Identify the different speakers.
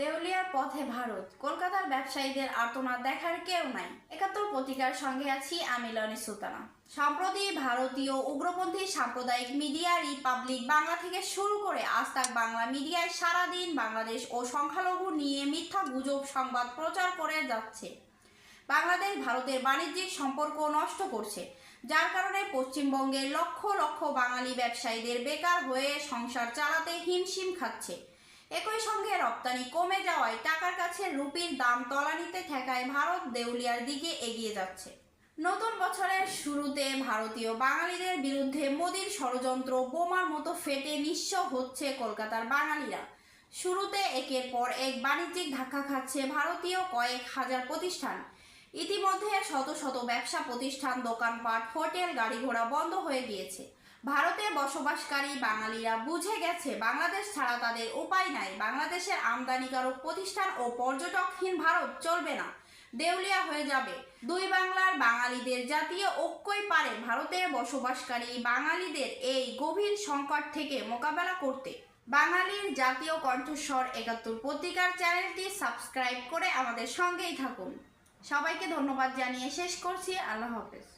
Speaker 1: দেউলিয়ার পথে ভারত। কলকাতার ব্যবসায়ীদের আর্তনাদ দেখার কেউ নাই। একাত্তর পত্রিকার সঙ্গে আছি আমি লনি সুলতানা। সম্প্রতি ভারতীয় উগ্রপন্থী সাম্প্রদায়িক মিডিয়া রিপাবলিক বাংলা থেকে শুরু করে আজ তাক বাংলা মিডিয়ায় সারাদিন বাংলাদেশ ও সংখ্যালঘু নিয়ে মিথ্যা গুজব সংবাদ প্রচার করে যাচ্ছে। বাংলাদেশ ভারতের বাণিজ্যিক সম্পর্ক নষ্ট করছে, যার কারণে পশ্চিমবঙ্গের লক্ষ লক্ষ বাঙালি ব্যবসায়ীদের বেকার হয়ে সংসার চালাতে হিমশিম খাচ্ছে। একই সঙ্গে রপ্তানি কমে যাওয়ায় টাকার কাছে রুপির দাম তলানিতে ঠেকায় ভারত দেউলিয়ার দিকে এগিয়ে যাচ্ছে। নতুন বছরের শুরুতে ভারতীয় বাঙালিদের বিরুদ্ধে মোদির ষড়যন্ত্র বোমার মতো ফেটে নিঃস্ব হচ্ছে কলকাতার বাঙালিরা। শুরুতে একের পর এক বাণিজ্যিক ধাক্কা খাচ্ছে ভারতীয় কয়েক হাজার প্রতিষ্ঠান। ইতিমধ্যে শত শত ব্যবসা প্রতিষ্ঠান, দোকানপাট, হোটেল গাড়ি ঘোড়া বন্ধ হয়ে গিয়েছে। ভারতে বসবাসকারী বাঙালিরা বুঝে গেছে বাংলাদেশ ছাড়া তাদের উপায় নাই। বাংলাদেশের আমদানিকারক প্রতিষ্ঠান ও পর্যটকহীন ভারত চলবে না। দেউলিয়া হয়ে যাবে। দুই বাংলার বাঙালিদের জাতীয় ঐক্যই পারে ভারতে বসবাসকারী বাঙালিদের এই গভীর সংকট থেকে মোকাবেলা করতে। বাঙালির জাতীয় কণ্ঠস্বর একাত্তর পত্রিকার চ্যানেলটি সাবস্ক্রাইব করে আমাদের সঙ্গেই থাকুন। সবাইকে ধন্যবাদ জানিয়ে শেষ করছি। আল্লাহ হাফেজ।